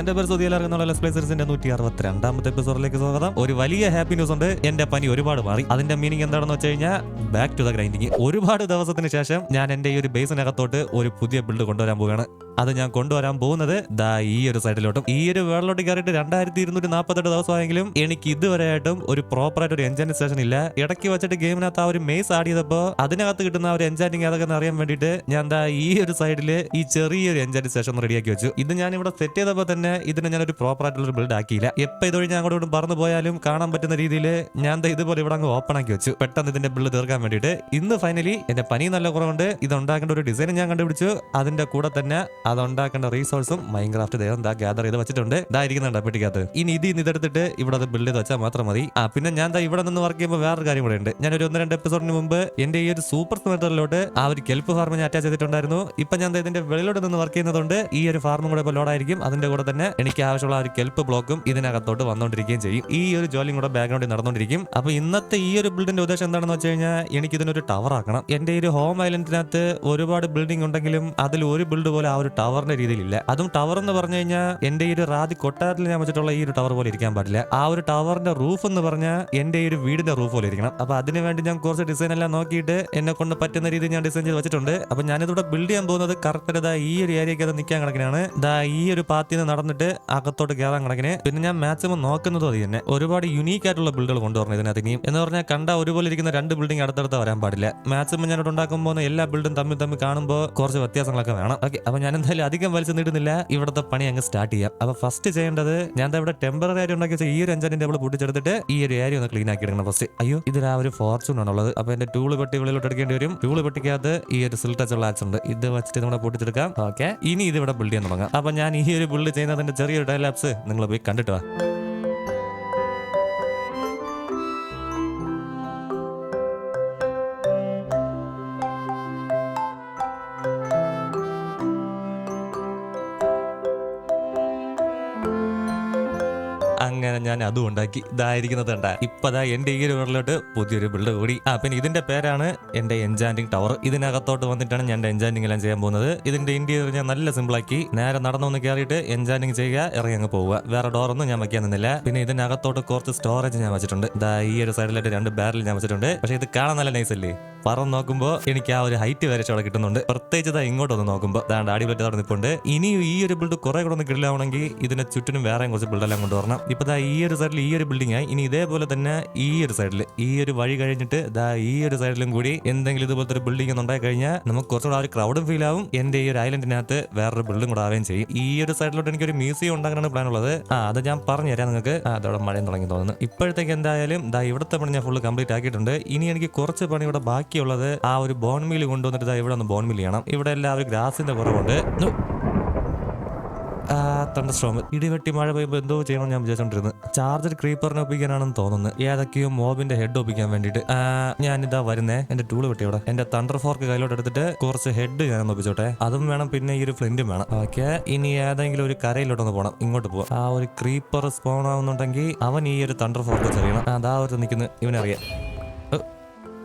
എന്റെ പേര് സുധിയിൽ ഇറങ്ങുന്ന ലെസ് പ്ലേസേഴ്സിന്റെ നൂറ്റി അറുപത്തി രണ്ടാമത്തെ എപ്പിസോഡിലേക്ക് സ്വാഗതം. ഒരു വലിയ ഹാപ്പി ന്യൂസ് ഉണ്ട്. എന്റെ പനി ഒരുപാട് മാറി. അതിന്റെ മീനിങ് എന്താണെന്ന് വെച്ച് കഴിഞ്ഞാൽ ബാക്ക് ടു ദ ഗ്രൈൻഡിങ് ഒരുപാട് ദിവസത്തിന് ശേഷം ഞാൻ എന്റെ ഈ ഒരു ബേസിനകത്തോട്ട് ഒരു പുതിയ ബിൽഡ് കൊണ്ടുവരാൻ പോവുകയാണ്. അത് ഞാൻ കൊണ്ടുവരാൻ പോകുന്നത്. ദാ ഈ ഒരു സൈഡിലോട്ടും. ഈ ഒരു വേളിലോട്ട് കയറിയിട്ട് രണ്ടായിരത്തി ഇരുന്നൂറ്റി നാൽപ്പത്തെട്ട് ദിവസമായെങ്കിലും എനിക്ക് ഇതുവരെയായിട്ടും ഒരു പ്രോപ്പർ ആയിട്ട് ഒരു എൻജാനിങ് സ്റ്റേഷൻ ഇല്ല. ഇടയ്ക്ക് വെച്ചിട്ട് ഗെയിമിനകത്ത് ആ ഒരു മേസ് ആഡ് ചെയ്തപ്പോൾ അതിനകത്ത് കിട്ടുന്ന ഒരു എൻജാനിങ് അതൊക്കെ അറിയാൻ വേണ്ടിയിട്ട് ഞാൻ ദാ ഈ ഒരു സൈഡിൽ ഈ ചെറിയൊരു എൻജാനിങ് സ്റ്റേഷൻ റെഡിയാക്കി വെച്ചു. ഇത് ഞാൻ ഇവിടെ സെറ്റ് ചെയ്തപ്പോൾ തന്നെ ഇതിനെ ഞാൻ ഒരു ഒരു ബിൽഡ് ആക്കിയില്ല. എപ്പോ ഇതൊഴി ഞാൻ അങ്ങോട്ട് പറന്നു പോയാലും കാണാൻ പറ്റുന്ന രീതിയിൽ ഞാൻ ഇതുപോലെ ഇവിടെ അങ്ങ് ഓപ്പൺ ആക്കി വെച്ചു. പെട്ടെന്ന് ഇതിന്റെ ബിൽഡ് തീർക്കാൻ വേണ്ടിയിട്ട്. ഇന്ന് ഫൈനലി എന്റെ പനി നല്ല കുറവുണ്ട്. ഇത് ഉണ്ടാക്കേണ്ട ഒരു ഡിസൈൻ ഞാൻ കണ്ടുപിടിച്ചു. അതിന്റെ കൂടെ തന്നെ അത് ഉണ്ടാക്കേണ്ട റീസോഴ്സും മൈൻക്രാഫ്റ്റ് ദേഹം ദാ ഗ്യാദർ ചെയ്ത് വെച്ചിട്ടുണ്ട്. ദാ ഇരിക്കുന്നുണ്ട് പെട്ടിക്കകത്ത്. ഇനി ഇത് ഇതെടുത്തിട്ട് ഇവിടെ അത് ബിൽഡ് ചെയ്ത് വെച്ചാൽ മാത്രം മതി. ആ പിന്നെ ഞാൻ ദാ ഇവിടെ നിന്ന് വർക്ക് ചെയ്യുമ്പോൾ വേറൊരു കാര്യം കൂടെ ഉണ്ട് ഞാൻ ഒരു ഒന്ന് രണ്ട് എപ്പിസോഡിന് മുമ്പ് എന്റെ ഈ ഒരു സൂപ്പർ സ്മെറ്ററിലോട്ട് ആ ഒരു കെൽപ്പ് ഫാർമ് ഞാൻ അറ്റാച്ച് ചെയ്തിട്ടുണ്ടായിരുന്നു. ഇപ്പൊ ഞാൻ ഇതിന്റെ വെളിയിലോട്ട് നിന്ന് വർക്ക് ചെയ്യുന്നതുകൊണ്ട് ഈ ഒരു ഫാർമും കൂടെ ലോഡായിരിക്കും അതിന്റെ കൂടെ തന്നെ എനിക്ക് ആവശ്യമുള്ള ഒരു കെൽപ്പ് ബ്ലോക്കും ഇതിനകത്തോട്ട് വന്നുകൊണ്ടിരിക്കുകയും ചെയ്യും. ഈ ഒരു ജോലിയും കൂടെ ബാക്ക്ഗ്രൗണ്ടിൽ നടന്നുകൊണ്ടിരിക്കും അപ്പൊ ഇന്നത്തെ ഈ ഒരു ബിൽഡിന്റെ ഉദ്ദേശം എന്താണെന്ന് വെച്ച് കഴിഞ്ഞാൽ എനിക്ക് ഇതിനൊരു ടവർ ആക്കണം. എന്റെ ഈ ഒരു ഹോം ഐലൻഡിനകത്ത് ഒരുപാട് ബിൽഡിംഗ് ഉണ്ടെങ്കിലും അതിൽ ഒരു ബിൽഡ് പോലെ ആ ഒരു ടവറിന്റെ രീതിയിലില്ല. അതും ടവർ എന്ന് പറഞ്ഞു കഴിഞ്ഞാൽ എന്റെ ഈ ഒരു റാദി കൊട്ടാരത്തിൽ ഞാൻ വെച്ചിട്ടുള്ള ഈ ഒരു ടവർ പോലെ ഇരിക്കാൻ പാടില്ല. ആ ഒരു ടവറിന്റെ റൂഫ് എന്ന് പറഞ്ഞാൽ എന്റെ ഈ ഒരു വീടിന്റെ റൂഫ് പോലെ ഇരിക്കണം. അപ്പൊ അതിന് വേണ്ടി ഞാൻ കുറച്ച് ഡിസൈൻ എല്ലാം നോക്കിയിട്ട് എന്നെ കൊണ്ട് പറ്റുന്ന രീതിയിൽ ഞാൻ ഡിസൈൻ ചെയ്ത് വെച്ചിട്ടുണ്ട്. അപ്പൊ ഞാനിതിവിടെ ബിൽഡ് ചെയ്യാൻ പോകുന്നത് കറക്റ്റ് ഇതാ ഈ ഒരു ഏരിയക്ക് അത് നിൽക്കാൻ കണക്കിനാണ്. ദാ ഈ ഒരു പാത്തിൽ നിന്ന് നടന്നിട്ട് അകത്തോട്ട് കയറാൻ കണക്കിന്. പിന്നെ ഞാൻ മാക്സിമം നോക്കുന്നത് അത് തന്നെ. ഒരുപാട് യുണീക്ക് ആയിട്ടുള്ള ബിൽഡുകൾ കൊണ്ടുവരണം ഇതിനകത്ത് ഇനിയും. എന്ന് പറഞ്ഞാൽ കണ്ട ഒരുപോലെ ഇരിക്കുന്ന രണ്ട് ബിൽഡിംഗ് അടുത്തടുത്ത് വരാൻ പാടില്ല. മാക്സിമം ഞാനിവിടെ ഉണ്ടാക്കുമ്പോൾ എല്ലാ ബിൽഡും തമ്മിൽ തമ്മിൽ കാണുമ്പോൾ കുറച്ച് വ്യത്യാസങ്ങളൊക്കെ വേണം. ഓക്കെ അപ്പൊ ഞാൻ എന്തായാലും അധികം വലിച്ചു നീട്ടുന്നില്ല. ഇവിടുത്തെ പണി അങ്ങ് സ്റ്റാർട്ട് ചെയ്യാം. അപ്പൊ ഫസ്റ്റ് ചെയ്യേണ്ടത് ഞാൻ ഇവിടെ ടെമ്പററി ആയിട്ട് ഉണ്ടാക്കി ഈ ഒരു അഞ്ചാനിന്റെ ടേബിൾ പൊട്ടിച്ചെടുത്തിട്ട് ഈ ഒരു ഏരിയ ഒന്ന് ക്ലീൻ ആക്കി എടുക്കണം ഫസ്റ്റ് അയ്യോ ഇതിൽ ആ ഒരു ഫോർച്യൂൺ ആണുള്ളത് അപ്പൊ എന്റെ ടൂൾ പെട്ടി വെളിയിലോട്ട് എടുക്കേണ്ടി വരും. ടൂൾ പെട്ടിക്കകത്ത് ഈ ഒരു സിൽ ടച്ച് ഉള്ള ആക്സ് ഉണ്ട്. ഇത് വെച്ചിട്ട് നമ്മുടെ പൊട്ടിച്ചെടുക്കാം ഓക്കെ ഇനി ഇത് ഇവിടെ ബിൽഡ് ചെയ്യാൻ തുടങ്ങാം. അപ്പൊ ഞാൻ ഈ ഒരു ബിൽഡ് ചെയ്യുന്നതിന്റെ ചെറിയൊരു ഡയലാപ്സ് നിങ്ങൾ പോയി കണ്ടിട്ട് വാ. അങ്ങനെ ഞാൻ അതും ഉണ്ടാക്കി. ഇതായിരിക്കുന്നത് കണ്ട. ഇപ്പതാ എന്റെ ഈ ഒരുപാടിലോട്ട് പുതിയൊരു ബിൽഡ് കൂടി. ആ പിന്നെ ഇതിന്റെ പേരാണ് എന്റെ എൻജാൻഡിങ് ടവർ ഇതിനകത്തോട്ട് വന്നിട്ടാണ് ഞാൻ എൻജാൻഡിങ് എല്ലാം ചെയ്യാൻ പോകുന്നത്. ഇതിന്റെ ഇന്ത്യ ഞാൻ നല്ല സിമ്പിൾ ആക്കി. നേരെ നടന്നൊന്ന് കയറിയിട്ട് എൻജാൻഡിങ് ചെയ്യുക ഇറങ്ങി അങ്ങ് പോവുക. വേറെ ഡോർ ഒന്നും ഞാൻ വയ്ക്കാൻ നിന്നില്ല. പിന്നെ ഇതിനകത്തോട്ട് കുറച്ച് സ്റ്റോറേജ് ഞാൻ വെച്ചിട്ടുണ്ട്. ഈ ഒരു സൈഡിലായിട്ട് രണ്ട് ബാരൽ ഞാൻ വെച്ചിട്ടുണ്ട്. പക്ഷെ ഇത് കാണാൻ നല്ല നൈസ് അല്ലേ? പറന്ന് നോക്കുമ്പോൾ എനിക്ക് ആ ഒരു ഹൈറ്റ് വരെ ചോള കിട്ടുന്നുണ്ട്. പ്രത്യേകിച്ച് ഇങ്ങോട്ട് ഒന്ന് നോക്കുമ്പോൾ ദാണ്ട് അടിപൊളി അവിടെ നിൽപ്പുണ്ട്. ഇനി ഈ ഒരു ബിൽഡ് കുറെ കൂടെ ഒന്ന് കിടിലാവണമെങ്കിൽ ഇതിന് ചുറ്റിനും വേറെയും കുറച്ച് ബിൽഡെല്ലാം കൊണ്ടുവരണം. ഇപ്പൊ ദാ ഈ ഒരു സൈഡിൽ ഈ ഒരു ബിൽഡിംഗ് ആയി. ഇനി ഇതേപോലെ തന്നെ ഈ ഒരു സൈഡിൽ ഈ ഒരു വഴി കഴിഞ്ഞിട്ട് ദാ ഈ ഒരു സൈഡിലും കൂടി എന്തെങ്കിലും ഇതുപോലത്തെ ഒരു ബിൽഡിംഗ് ഒന്ന് ഉണ്ടായി കഴിഞ്ഞാൽ നമുക്ക് കുറച്ചുകൂടെ ആ ഒരു ക്രൗഡും ഫീൽ ആവും. എന്റെ ഈ ഒരു ഐലൻഡിനകത്ത് വേറൊരു ബിൽഡിംഗ് കൂടെ ആവുകയും ചെയ്യും. ഈ ഒരു സൈഡിലോട്ട് എനിക്ക് ഒരു മ്യൂസിയം ഉണ്ടാക്കാനാണ് പ്ലാൻ ഉള്ളത്. ആ അത് ഞാൻ പറഞ്ഞു തരാം നിങ്ങൾക്ക്. അതോടെ മഴയും തുടങ്ങി തോന്നുന്നു. ഇപ്പോഴത്തേക്ക് എന്തായാലും ദാ ഇവിടുത്തെ പണി ഞാൻ ഫുള്ള് കംപ്ലീറ്റ് ആക്കിയിട്ടുണ്ട്. ഇനി എനിക്ക് കുറച്ച് പണി ഇവിടെ ബാക്കിയുള്ളത് ആ ഒരു ബോൺ മിൽ കൊണ്ടുവന്നിട്ട് ഇവിടെ ഒന്ന് ബോൺ ചെയ്യണം. ഇവിടെ എല്ലാവരും ഗ്രാസിന്റെ കുറവുണ്ട് തണ്ട തണ്ടർസ്ട്രോം ഇടിവെട്ടി മഴ പെയ്യുമ്പോൾ എന്തോ ചെയ്യണം ഞാൻ വിചാരിച്ചോണ്ടിരുന്നു. ചാർജർ ക്രീപ്പറിനെ ഒപ്പിക്കാനാണെന്ന് തോന്നുന്നു. ഏതൊക്കെയോ മോബിന്റെ ഹെഡ് ഒപ്പിക്കാൻ വേണ്ടിയിട്ട്. ഇതാ വരുന്നേ. എന്റെ ടൂൾ വെട്ടി ഇവിടെ എന്റെ തണ്ടർ ഫോർക്ക് കയ്യിലോട്ട് എടുത്തിട്ട് കുറച്ച് ഹെഡ് ഞാൻ ഒപ്പിച്ചോട്ടെ. അതും വേണം പിന്നെ ഈ ഒരു ഫ്ലിന്റും വേണം. ഓക്കെ ഇനി ഏതെങ്കിലും ഒരു കരയിലോട്ടൊന്ന് പോകണം ഇങ്ങോട്ട് പോവാം. ആ ഒരു ക്രീപ്പർ സ്പോൺ ആവുന്നുണ്ടെങ്കിൽ അവൻ ഈ ഒരു തണ്ടർ ഫോർക്ക് ചെറിയണം. അതാ ഒരു നിൽക്കുന്നത് ഇവനറിയാം.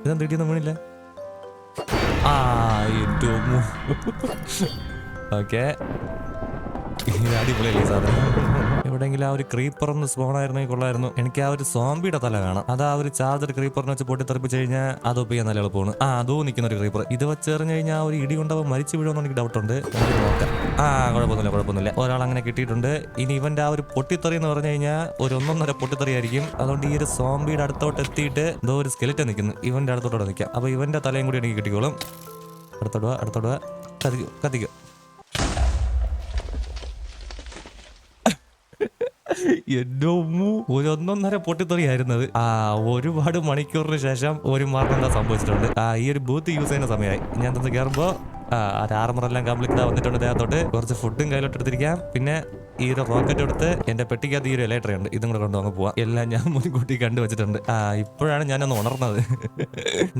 ഇതെന്ത് കിട്ടിയെന്ന് വീണില്ല? ആ ഏറ്റവും ഓക്കെ. അടിപൊളിയല്ലേ സാധനം? എവിടെയെങ്കിലും ആ ഒരു ക്രീപ്പർ ഒന്ന് സ്പോൺ ആയിരുന്നെങ്കിൽ കൊള്ളായിരുന്നു. എനിക്ക് ആ ഒരു സോംബിയുടെ തല കാണാം. അത് ആ ഒരു ചാർജർ ക്രീപ്പറിനെ വെച്ച് പൊട്ടി തെറിപ്പിച്ച് കഴിഞ്ഞാൽ അത് ഒപ്പിക്കാൻ നല്ല എളുപ്പമാണ് ആ അതോ നിൽക്കുന്ന ഒരു ക്രീപ്പർ ഇത് വെച്ചെറിഞ്ഞ് കഴിഞ്ഞാൽ ആ ഒരു ഇടി കൊണ്ടവ മരിച്ചു വീഴുമെന്ന് എനിക്ക് ഡൗട്ട് ഉണ്ട്. നോക്കാം. ആ കുഴപ്പമൊന്നുമില്ല കുഴപ്പമൊന്നുമില്ല. ഒരാൾ അങ്ങനെ കിട്ടിയിട്ടുണ്ട്. ഇനി ഇവന്റെ ആ ഒരു പൊട്ടിത്തെറി എന്ന് പറഞ്ഞു കഴിഞ്ഞാൽ ഒരു ഒന്നൊന്നര പൊട്ടിത്തെറി ആയിരിക്കും. അതുകൊണ്ട് ഈ ഒരു സോംബിയുടെ അടുത്തോട്ട് എത്തിയിട്ട് എന്തോ ഒരു സ്കെലിറ്റ് നിൽക്കുന്നു ഇവന്റെ അടുത്തോട്ട് നിൽക്കാം അപ്പോൾ ഇവന്റെ തലയും കൂടി എനിക്ക് കിട്ടിക്കോളും. അടുത്തോടുക അടുത്തോടുക കത്തിക്കും കത്തിക്കോ. എന്റെ ഉമ്മു ഒരു ഒന്നൊന്നര പൊട്ടിത്തെറിയായിരുന്നത് ആ ഒരുപാട് മണിക്കൂറിന് ശേഷം ഒരു മാർഗം എന്താ സംഭവിച്ചിട്ടുണ്ട്? ആ ഈ ഒരു ബൂത്ത് യൂസ് ചെയ്യുന്ന സമയമായി. ഞാൻ തന്നെ കയറുമ്പോ ആ ആർമറെല്ലാം കംപ്ലീറ്റ് വന്നിട്ടുണ്ട് ദേഹത്തോട്ട്. കുറച്ച് ഫുഡും കയ്യിലോട്ട് എടുത്തിരിക്കാം. പിന്നെ ഈ ഒരു റോക്കറ്റ് എടുത്ത് എന്റെ പെട്ടിക്കകത്ത് ഈ ഒരു ഇലക്ട്രി ഉണ്ട് ഇതും കൂടെ കൊണ്ടുവന്ന് പോവാം. എല്ലാം ഞാൻ മുൻകൂട്ടി കണ്ടുവച്ചിട്ടുണ്ട്. ആ ഇപ്പോഴാണ് ഞാനൊന്ന് ഉണർന്നത്.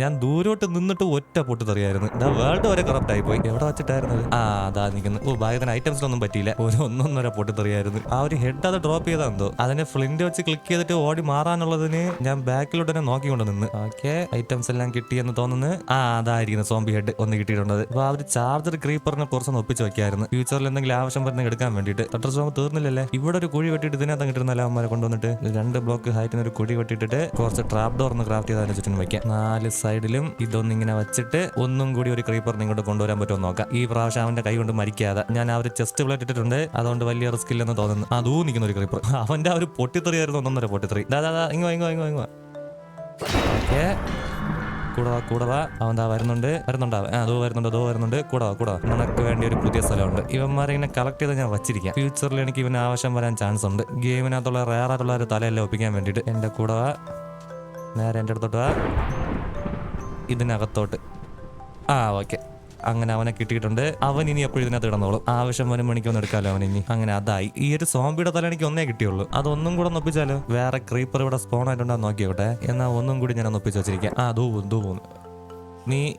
ഞാൻ ദൂരോട്ട് നിന്നിട്ട് ഒറ്റ പൊട്ടിത്തെറിയായിരുന്നു ഇതാ വേൾഡ് വരെ കറപ്റ്റ് ആയി പോയി എവിടെ വെച്ചിട്ടായിരുന്നത് ആ അതാ നിൽക്കുന്നു. ഓ ഭാഗ്യത്തിന് ഐറ്റംസിലൊന്നും പറ്റിയില്ല. ഒരു ഒന്നൊന്നര പൊട്ടിത്തെറിയായിരുന്നു ആ ഒരു ഹെഡ് അത് ഡ്രോപ്പ് ചെയ്താന്തോ അതിനെ ഫ്ലിന്റ് വെച്ച് ക്ലിക്ക് ചെയ്തിട്ട് ഓടി മാറാനുള്ളതിന് ഞാൻ ബാക്കിലോട്ട് തന്നെ നോക്കിക്കൊണ്ട് നിന്ന്. ഓക്കെ ഐറ്റംസ് എല്ലാം കിട്ടിയെന്ന് തോന്നുന്നു. ആ അതായിരിക്കുന്നു സോംബി ഹെഡ് ഒന്ന് കിട്ടിയിട്ടുണ്ട് അപ്പോൾ ആ ഒരു ചാർജർ ക്രീപ്പറിനെ കുറച്ചൊന്ന് ഒപ്പിച്ച് വെക്കായിരുന്നു. ഫ്യൂച്ചറിൽ എന്തെങ്കിലും ആവശ്യം വരുന്ന എടുക്കാൻ വേണ്ടിയിട്ട്. സ്റ്റോം തീർന്നില്ലല്ലേ? ഇവിടെ ഒരു കുഴി വെട്ടിയിട്ട് ഇതിനകത്ത് കിട്ടുന്ന അമ്മമാരെ കൊണ്ടുവന്നിട്ട് രണ്ട് ബ്ലോക്ക് ഹൈറ്റിന് ഒരു കുഴി വെട്ടിയിട്ട് കുറച്ച് ട്രാപ്പ് ഡോർ ഒന്ന് ക്രാഫ്റ്റ് ചെയ്ത് അതിന് ചുറ്റും വെക്കാം. നാല് സൈഡിലും ഇതൊന്നും ഇങ്ങനെ വെച്ചിട്ട് ഒന്നും കൂടി ഒരു ക്രീപ്പർ ഇങ്ങോട്ട് കൊണ്ടുവരാൻ പറ്റുമോ നോക്കാം. ഈ പ്രാവശ്യം അവന്റെ കൈ കൊണ്ട് മരിക്കാതെ. ഞാൻ ആ ചെസ്റ്റ് പ്ലേറ്റ് ഇട്ടിട്ടുണ്ട്. അതുകൊണ്ട് വലിയ റിസ്ക് ഇല്ലെന്ന് തോന്നുന്നു. അതൂ നിൽക്കുന്ന ഒരു ക്രീപ്പർ അവന്റെ ആ ഒരു പൊട്ടിത്തെറിയായിരുന്നു ഒന്നൊന്നര പൊട്ടിത്തെറി. ദാ ദാ ഇങ്ങോ ഇങ്ങോ ഇങ്ങോ ഇങ്ങോ ഓക്കേ കൂടവാ കൂടവാ. അവൻ ദാ വരുന്നുണ്ട്. വരുന്നുണ്ടാ? അതോ വരുന്നുണ്ട് അതോ വരുന്നുണ്ട്. കൂടവാ കൂടവാ. നിനക്ക് വേണ്ടി ഒരു പുതിയ സ്ഥലമുണ്ട്. ഇവന്മാരെ ഇങ്ങനെ കളക്ട് ചെയ്ത് ഞാൻ വച്ചിരിക്കാം. ഫ്യൂച്ചറിൽ എനിക്ക് ഇവന് ആവശ്യം വരാൻ ചാൻസ് ഉണ്ട്. ഗെയിമിനകത്തുള്ള റയർ ആയിട്ടുള്ള ഒരു തലയെല്ലാം ഒപ്പിക്കാൻ വേണ്ടിയിട്ട്. എന്റെ കൂടവാ. നേരെ എന്റെ അടുത്തോട്ട് വാ. ഇതിനകത്തോട്ട്. ആ ഓക്കെ അങ്ങനെ അവനെ കിട്ടിയിട്ടുണ്ട്. അവൻ ഇനി എപ്പോഴും ഇതിനകത്ത് കിടന്നോളും. ആവശ്യം വരും മണിക്ക് ഒന്ന് എടുക്കാമല്ലോ അവൻ ഇനി. അങ്ങനെ അതായി. ഈ ഒരു സോംബിയുടെ തല എനിക്ക് ഒന്നേ കിട്ടിയുള്ളൂ. അതൊന്നും കൂടെ ഒപ്പിച്ചാലോ? വേറെ ക്രീപ്പർ ഇവിടെ സ്പോൺ ആയിട്ടുണ്ടോ നോക്കിയോട്ടെ. എന്നാ ഒന്നും കൂടി ഞാൻ ഒന്ന് ഒപ്പിച്ച് വെച്ചിരിക്കാം. ആ ദൂ ദൂ നീ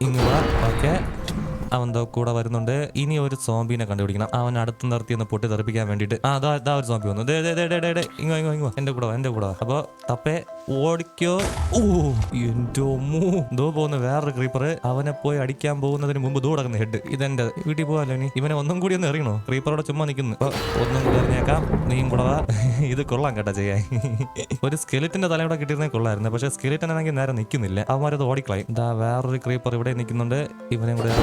ഇങ്ങ് വാ. ഓക്കെ. അവൻ ദോ കൂടെ വരുന്നുണ്ട്. ഇനി ഒരു സോംബിനെ കണ്ടുപിടിക്കണം. അവൻ അടുത്ത് നിർത്തി ഒന്ന് പൊട്ടി തെറിപ്പിക്കാൻ വേണ്ടിയിട്ട്. ആ ഇതാ ഒരു സോംബി വന്നു. ദേ ദേ ദേ ദേ ദേ ദേ ഇങ്ങോ ഇങ്ങോ ഇങ്ങോ എന്റെ കൂടെ എന്റെ കൂടെ അപ്പോൾ അപ്പൊ തപ്പേ ഓടിക്കോ. ഓ എന്റെ മൂ ദോ പോകുന്ന വേറൊരു ക്രീപ്പർ അവനെ പോയി അടിക്കാൻ പോകുന്നതിന് മുമ്പ് ദൂ ഹെഡ്. ഇതെന്റെ വീട്ടിൽ പോവാല്ലോ ഇനി ഇവനെ ഒന്നും കൂടി ഒന്ന് എറിയണോ? ക്രീപ്പറോടെ ചുമ്മാ നിൽക്കുന്നു ഒന്നും കൂടി എറിഞ്ഞേക്കാം. നീയും കൂടെ ഇത് കൊള്ളാം കേട്ടോ ചെയ്യാൻ. ഒരു സ്കെലിറ്റിന്റെ തലയോടെ കിട്ടിയിരുന്നേ കൊള്ളായിരുന്നു. പക്ഷെ സ്കെലിറ്റൻ ആണെങ്കിൽ നേരെ നിൽക്കുന്നില്ല അവന്മാരത് ഓടിക്കളയും. ഇതാ വേറൊരു ക്രീപ്പർ ഇവിടെ നിൽക്കുന്നുണ്ട്. ഇവനെ കൂടെ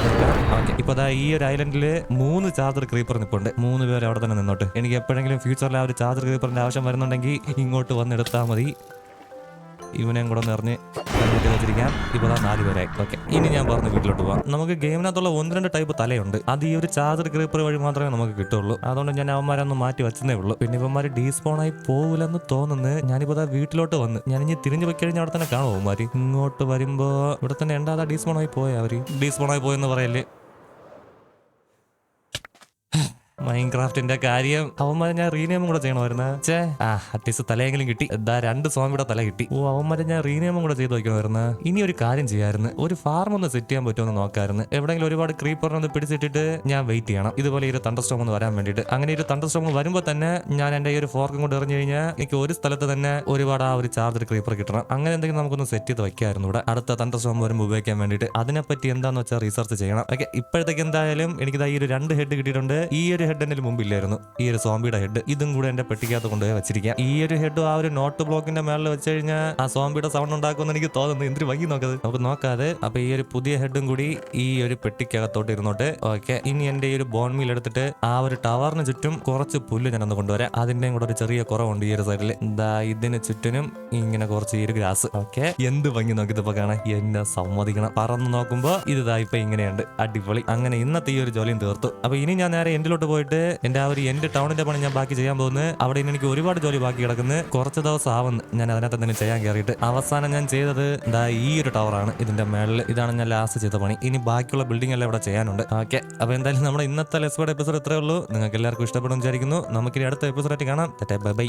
ഓക്കെ. ഇപ്പൊ അതാ ഈ ഒരു ഐലൻഡിൽ മൂന്ന് ചാർജർ ക്രീപ്പർ നിൽപ്പുണ്ട് മൂന്ന് പേര് അവിടെ തന്നെ നിന്നോട്ട്. എനിക്ക് എപ്പോഴെങ്കിലും ഫ്യൂച്ചറിൽ ആ ഒരു ചാർജർ ക്രീപ്പറിന്റെ ആവശ്യം വരുന്നുണ്ടെങ്കിൽ ഇങ്ങോട്ട് വന്നെടുത്താൽ മതി. ഇവനെയും കൂടെ നിറഞ്ഞ് കണ്ടിട്ട് വെച്ചിരിക്കാം. ഇപ്പോൾ ദാ നാല് പേരായി ഓക്കെ. ഇനി ഞാൻ പറഞ്ഞ വീട്ടിലോട്ട് പോവാം. നമുക്ക് ഗെയിമിനകത്തുള്ള ഒന്ന് രണ്ട് ടൈപ്പ് തലയുണ്ട്. അത് ഈ ഒരു ചാർജർ ക്രീപ്പർ വഴി മാത്രമേ നമുക്ക് കിട്ടുള്ളൂ. അതുകൊണ്ട് ഞാൻ അവന്മാരൊന്ന് മാറ്റി വെച്ചതേ ഉള്ളൂ. പിന്നെ ഇവന്മാർ ഡീസ്പോണായി പോകില്ലെന്ന് തോന്നുന്നു. ഞാനിപ്പോൾ ദാ വീട്ടിലോട്ട് വന്ന്. ഞാൻ ഇനി തിരിഞ്ഞു പോയി കഴിഞ്ഞാൽ അവിടെ തന്നെ കാണുമോ അവന്മാര്. ഇങ്ങോട്ട് വരുമ്പോ ഇവിടെ തന്നെ ഉണ്ടാകാതെ ഡീസ്പോണായി പോയ അവർ? ഡീസ്പോണായി പോയെന്ന് പറയല്ലേ? മൈൻക്രാഫ്റ്റിന്റെ കാര്യം. അവന്മാരെ ഞാൻ റീനെയിമും കൂടെ ചെയ്യണമായിരുന്നു. ചേ ആ അറ്റ്ലീസ്റ്റ് തലയെങ്കിലും കിട്ടി. എന്താ രണ്ട് സ്വാമിയുടെ തല കിട്ടി. ഓ അവന്മാരെ ഞാൻ റീനെയിമും കൂടെ ചെയ്ത് വയ്ക്കണമായിരുന്നു. ഇനി ഒരു കാര്യം ചെയ്യായിരുന്നു. ഒരു ഫാർം ഒന്ന് സെറ്റ് ചെയ്യാൻ പറ്റുമെന്ന് നോക്കായിരുന്നു. എവിടെയെങ്കിലും ഒരുപാട് ക്രീപ്പറിനെ ഒന്ന് പിടിച്ചിട്ടിട്ട് ഞാൻ വെയിറ്റ് ചെയ്യണം. ഇതുപോലെ ഒരു തണ്ടർസ്റ്റോം ഒന്ന് വരാൻ വേണ്ടിയിട്ട്. അങ്ങനെ ഒരു തണ്ടർസ്റ്റോം വരുമ്പോൾ തന്നെ ഞാൻ എന്റെ ഈ ഒരു ഫോർക്കും കൊണ്ട് എറിഞ്ഞു കഴിഞ്ഞാൽ എനിക്ക് ഒരു സ്ഥലത്ത് തന്നെ ഒരുപാട് ആ ഒരു ചാർജർ ക്രീപ്പർ കിട്ടണം. അങ്ങനെ എന്തെങ്കിലും നമുക്കൊന്ന് സെറ്റ് ചെയ്ത് വെക്കായിരുന്നു ഇവിടെ. അടുത്ത തണ്ടർസ്റ്റോം വരുമ്പോൾ ഉപയോഗിക്കാൻ വേണ്ടിയിട്ട്. അതിനെപ്പറ്റി എന്താണെന്ന് വെച്ചാൽ റിസർച്ച് ചെയ്യണം. ഓക്കെ ഇപ്പോഴത്തേക്ക് എന്തായാലും എനിക്ക് ഈ ഒരു രണ്ട് ഹെഡ് കിട്ടിയിട്ടുണ്ട്. ഈ ഒരു എന്റെ മുമ്പില്ലായിരുന്നു. ഈ ഒരു സോംബിയുടെ ഹെഡ് ഇതും കൂടെ എന്റെ പെട്ടിക്കകത്ത് കൊണ്ടുപോയി വെച്ചിരിക്കാം ഈ ഒരു ഹെഡ് ആ ഒരു നോട്ട് ബ്ലോക്കിന്റെ മേളിൽ വെച്ച് കഴിഞ്ഞാൽ ആ സോംബിയുടെ സൗണ്ട് ഉണ്ടാക്കുമെന്ന് എനിക്ക് തോന്നുന്നു. എന്തിനു വൈകി നോക്കത് നമുക്ക് നോക്കാതെ അപ്പൊ ഈ ഒരു പുതിയ ഹെഡും കൂടി ഈ ഒരു പെട്ടിക്കകത്തോട്ട് ഇരുന്നോട്ട്. ഓക്കെ ഇനി എന്റെ ഈ ഒരു ബോൺ മീൽ എടുത്തിട്ട് ആ ഒരു ടവറിന് ചുറ്റും കുറച്ച് പുല്ല് ഞാൻ ഞാനൊന്ന് കൊണ്ടുവരാം. അതിന്റെയും കൂടെ ഒരു ചെറിയ കുറവുണ്ട് ഈ ഒരു സൈഡിൽ എന്താ ഇതിന് ചുറ്റിനും ഇങ്ങനെ കുറച്ച് ഈ ഒരു ഗ്രാസ് ഓക്കെ എന്ത് ഭംഗി നോക്കി ഇതിപ്പോ കാണാൻ. എന്നെ സമ്മതിക്കണം. പറന്ന് നോക്കുമ്പോ ഇത് ഇതാ ഇപ്പൊ ഇങ്ങനെയുണ്ട്. അടിപൊളി. അങ്ങനെ ഇന്നത്തെ ഈ ഒരു ജോലിയും തീർത്തു. അപ്പൊ ഇനി ഞാൻ നേരെ എൻഡിലോട്ട് പോയിട്ട് എന്റെ ആ ഒരു എൻഡ് ടൗണിന്റെ പണി ഞാൻ ബാക്കി ചെയ്യാൻ പോകുന്നത് അവിടെ ഇനി എനിക്ക് ഒരുപാട് ജോലി ബാക്കി കിടക്കുന്നത് കുറച്ച് ദിവസം ആവുന്നു ഞാൻ അതിനകത്ത് തന്നെ ചെയ്യാൻ കയറിയിട്ട്. അവസാനം ഞാൻ ചെയ്തത് ദാ ഈ ഒരു ടവറാണ് ഇതിന്റെ മേളിൽ ഇതാണ് ഞാൻ ലാസ്റ്റ് ചെയ്ത പണി. ഇനി ബാക്കിയുള്ള ബിൽഡിംഗ് എല്ലാം ഇവിടെ ചെയ്യാനുണ്ട്. ഓക്കെ അപ്പൊ എന്തായാലും നമ്മുടെ ഇന്നത്തെ എപ്പിസോഡ് ഇത്രേ ഉള്ളൂ. നിങ്ങൾക്ക് എല്ലാവർക്കും ഇഷ്ടപ്പെടും വിചാരിക്കുന്നു. നമുക്കിനി അടുത്ത എപ്പിസോഡായിട്ട് കാണാം. Bye bye